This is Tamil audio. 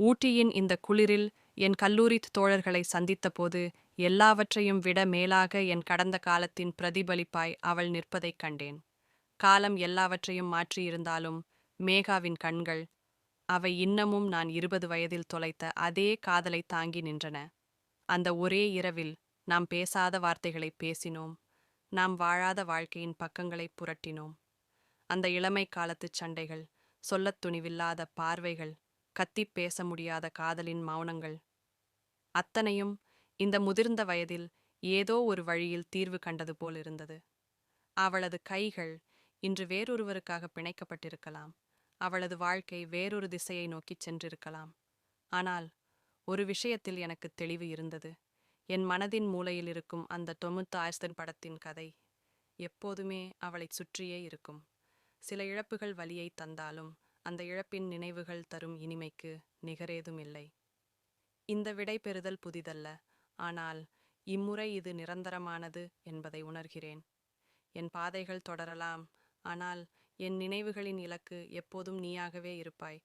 ஊட்டியின் இந்த குளிரில் என் கல்லூரி தோழர்களை சந்தித்தபோது எல்லாவற்றையும் விட மேலாக என் கடந்த காலத்தின் பிரதிபலிப்பாய் அவள் நிற்பதைக் கண்டேன். காலம் எல்லாவற்றையும் மாற்றியிருந்தாலும் மேகாவின் கண்கள் அவை இன்னமும் நான் இருபது வயதில் தொலைத்த அதே காதலை தாங்கி நின்றன. அந்த ஒரே இரவில் நாம் பேசாத வார்த்தைகளை பேசினோம். நாம் வாழாத வாழ்க்கையின் பக்கங்களை புரட்டினோம். அந்த இளமை காலத்துச் சண்டைகள் சொல்லத் துணிவில்லாத பார்வைகள் கத்திப் பேச முடியாத காதலின் மௌனங்கள். அத்தனையும் இந்த முதிர்ந்த வயதில் ஏதோ ஒரு வழியில் தீர்வு கண்டது போலிருந்தது. அவளது கைகள் இன்று வேறொருவருக்காக பிணைக்கப்பட்டிருக்கலாம். அவளது வாழ்க்கை வேறொரு திசையை நோக்கிச் சென்றிருக்கலாம். ஆனால் ஒரு விஷயத்தில் எனக்கு தெளிவு இருந்தது. என் மனதின் மூலையில் இருக்கும் அந்த தொமுத்து ஆயஸ்தன் படத்தின் கதை. எப்போதுமே அவளைச் சுற்றியே இருக்கும். சில இழப்புகள் வலியை தந்தாலும் அந்த இழப்பின் நினைவுகள் தரும் இனிமைக்கு நிகரேதும் இல்லை. இந்த விடை பெறுதல் புதிதல்ல. ஆனால் இம்முறை இது நிரந்தரமானது என்பதை உணர்கிறேன். என் பாதைகள் தொடரலாம். ஆனால் என் நினைவுகளின் இலக்கு எப்போதும் நீயாகவே இருப்பாய்.